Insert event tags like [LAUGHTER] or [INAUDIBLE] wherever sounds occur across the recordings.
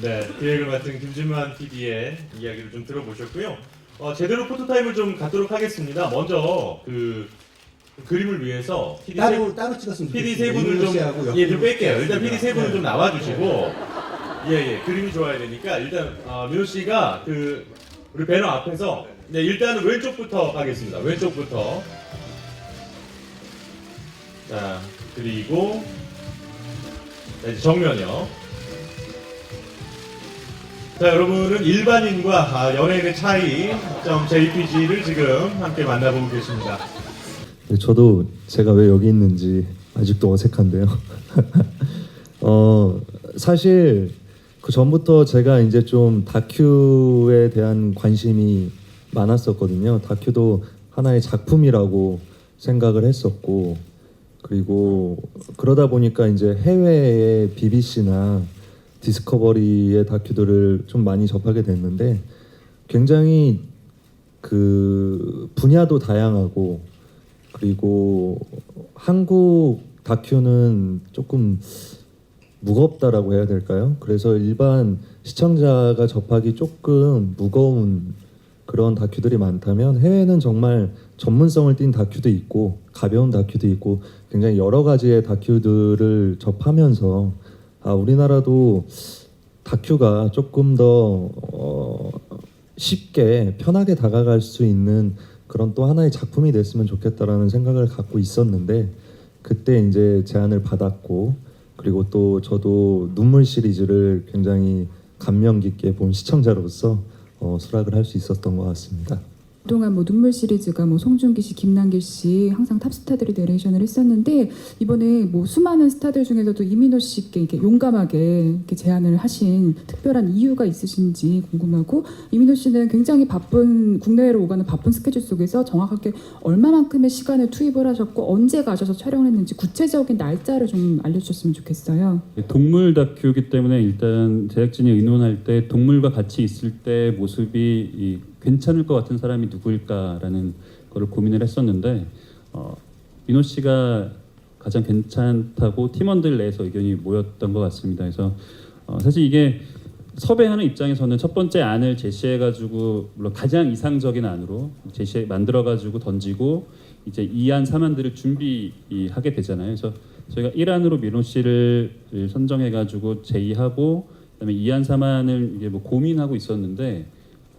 네, 기획을 맡은 김진만 PD의 이야기를 좀 들어보셨고요. 어, 제대로 포토타임을 좀 갖도록 하겠습니다. 먼저 그 그림을 위해서 PD 세, 따로 따로 찍었으면 PD 세. 분을 좀 예, 좀 뺄게요. 일단. PD 세 분을 네. 좀 나와주시고 예, 예, 그림이 좋아야 되니까 일단 어, 민호 씨가 그 우리 배너 앞에서 네, 일단은 왼쪽부터 가겠습니다. 왼쪽부터 자 그리고 네, 이제 정면이요. 자 여러분은 일반인과 아, 연예인의 차이 점 JPG를 지금 함께 만나보고 계십니다. 네, 저도 제가 왜 여기 있는지 아직도 어색한데요. [LAUGHS] 어, 사실 그 전부터 제가 이제 좀 다큐에 대한 관심이 많았었거든요. 다큐도 하나의 작품이라고 생각을 했었고 그리고 그러다 보니까 이제 해외의 BBC나 디스커버리의 다큐들을 좀 많이 접하게 됐는데 굉장히 그 분야도 다양하고 그리고 한국 다큐는 조금 무겁다라고 해야 될까요? 그래서 일반 시청자가 접하기 조금 무거운 그런 다큐들이 많다면 해외는 정말 전문성을 띈 다큐도 있고 가벼운 다큐도 있고 굉장히 여러 가지의 다큐들을 접하면서 아 우리나라도 다큐가 조금 더 어, 쉽게 편하게 다가갈 수 있는 그런 또 하나의 작품이 됐으면 좋겠다라는 생각을 갖고 있었는데 그때 이제 제안을 받았고 그리고 또 저도 눈물 시리즈를 굉장히 감명 깊게 본 시청자로서 어, 수락을 할 수 있었던 것 같습니다. 그동안 뭐 눈물 시리즈가 뭐 송중기 씨, 김남길 씨 항상 탑스타들이 내레이션을 했었는데 이번에 뭐 수많은 스타들 중에서도 이민호 씨께 이렇게 용감하게 이렇게 제안을 하신 특별한 이유가 있으신지 궁금하고 이민호 씨는 굉장히 바쁜 국내외로 오가는 바쁜 스케줄 속에서 정확하게 얼마만큼의 시간을 투입을 하셨고 언제 가셔서 촬영을 했는지 구체적인 날짜를 좀 알려주셨으면 좋겠어요. 동물 다큐이기 때문에 일단 제작진이 의논할 때 동물과 같이 있을 때 모습이 이 괜찮을 것 같은 사람이 누구일까라는 거를 고민을 했었는데 어, 민호 씨가 가장 괜찮다고 팀원들 내에서 의견이 모였던 것 같습니다. 그래서 어, 사실 이게 섭외하는 입장에서는 첫 번째 안을 제시해가지고 물론 가장 이상적인 안으로 제시 만들어가지고 던지고 이제 2안, 3안들을 준비하게 되잖아요. 그래서 저희가 1안으로 민호 씨를 선정해가지고 제의하고 그다음에 2안, 3안을 이게 뭐 고민하고 있었는데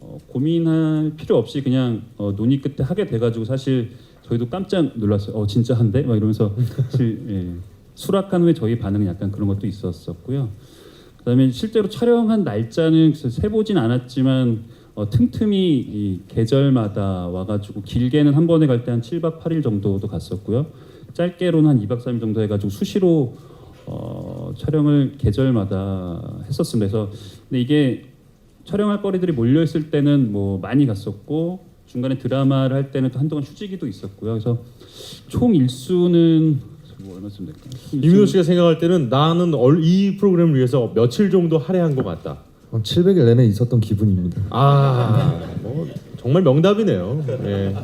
어, 고민할 필요 없이 그냥 어, 논의 끝에 하게 돼가지고 사실 저희도 깜짝 놀랐어요. 어 진짜 한대? 막 이러면서 사실 예, 수락한 후에 저희 반응은 약간 그런 것도 있었었고요. 그다음에 실제로 촬영한 날짜는 세 보진 않았지만 어, 틈틈이 이 계절마다 와가지고 길게는 한 번에 갈 때 한 7박 8일 정도도 갔었고요. 짧게로는 한 2박 3일 정도 해가지고 수시로 어, 촬영을 계절마다 했었습니다. 그래서 근데 이게 촬영할 거리들이 몰려 있을 때는 뭐 많이 갔었고 중간에 드라마를 할 때는 또 한동안 휴지기도 있었고요. 그래서 총 일수는 뭐 얼마쯤 될까요? 이민호 씨가 생각할 때는 나는 얼- 이 프로그램을 위해서 며칠 정도 할애한 것 같다. 한 700일 내내 있었던 기분입니다. 아, 뭐 정말 명답이네요. 예.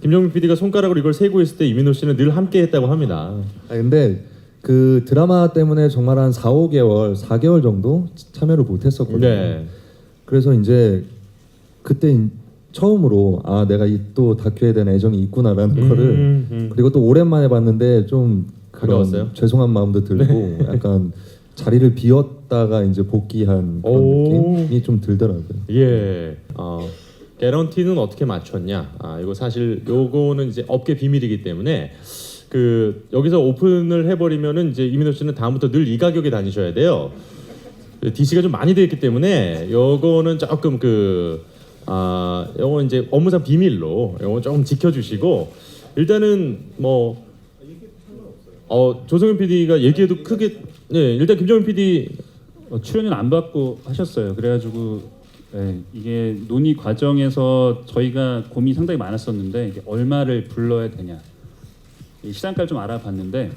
김정민 PD가 손가락으로 이걸 세고 있을 때 이민호 씨는 늘 함께했다고 합니다. 아, 근데 그 드라마 때문에 정말 한 4, 5개월, 4개월 정도 참여를 못했었거든요. 네. 그래서 이제 그때 인- 처음으로 아 내가 이 또 다큐에 대한 애정이 있구나라는 거를 음, 음. 그리고 또 오랜만에 봤는데 좀? 그런 죄송한 마음도 들고 [LAUGHS] 약간 자리를 비웠다가 이제 복귀한 그런 오. 느낌이 좀 들더라고요. 예. 어, 개런티는 어떻게 맞췄냐? 아, 이거 사실 요거는 이제 업계 비밀이기 때문에 그 여기서 오픈을 해버리면은 이제 이민호 씨는 다음부터 늘 이 가격에 다니셔야 돼요. DC가 좀 많이 되어 있기 때문에 요거는 조금 그 아, 요거 이제 업무상 비밀로 요거 조금 지켜주시고 일단은 뭐 어, 조성현 PD가 얘기해도 크게 예, 일단 김정민 PD 어, 출연은 안 받고 하셨어요. 그래가지고 예, 이게 논의 과정에서 저희가 고민이 상당히 많았었는데 이게 얼마를 불러야 되냐 이 시장가를 좀 알아봤는데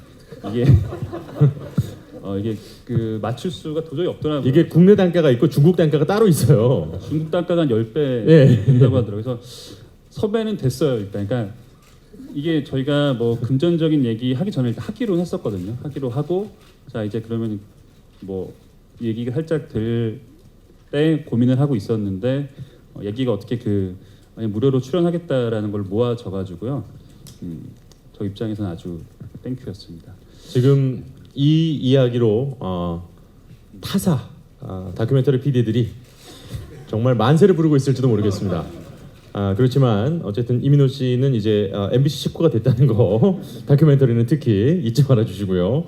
이게 [LAUGHS] 어, 이게 그 맞출 수가 도저히 없더라고요. 이게 국내 단가가 있고 중국 단가가 따로 있어요. 중국 단가가 한 10배 예. 된다고 하더라고요. 그래서 섭외는 됐어요. 일단 그러니까 이게 저희가 뭐 금전적인 얘기 하기 전에 일단 하기로 했었거든요. 하기로 하고 자 이제 그러면 뭐 얘기가 살짝 될 때 고민을 하고 있었는데 어, 얘기가 어떻게 그 아니, 무료로 출연하겠다라는 걸 모아져 가지고요. 음, 저 입장에서는 아주 땡큐였습니다. 지금 이 이야기로 어, 타사 아, 다큐멘터리 PD들이 정말 만세를 부르고 있을지도 모르겠습니다. 아, 그렇지만 어쨌든 이민호 씨는 이제 아, MBC 식구가 됐다는 거 [LAUGHS] 다큐멘터리는 특히 잊지 말아 주시고요.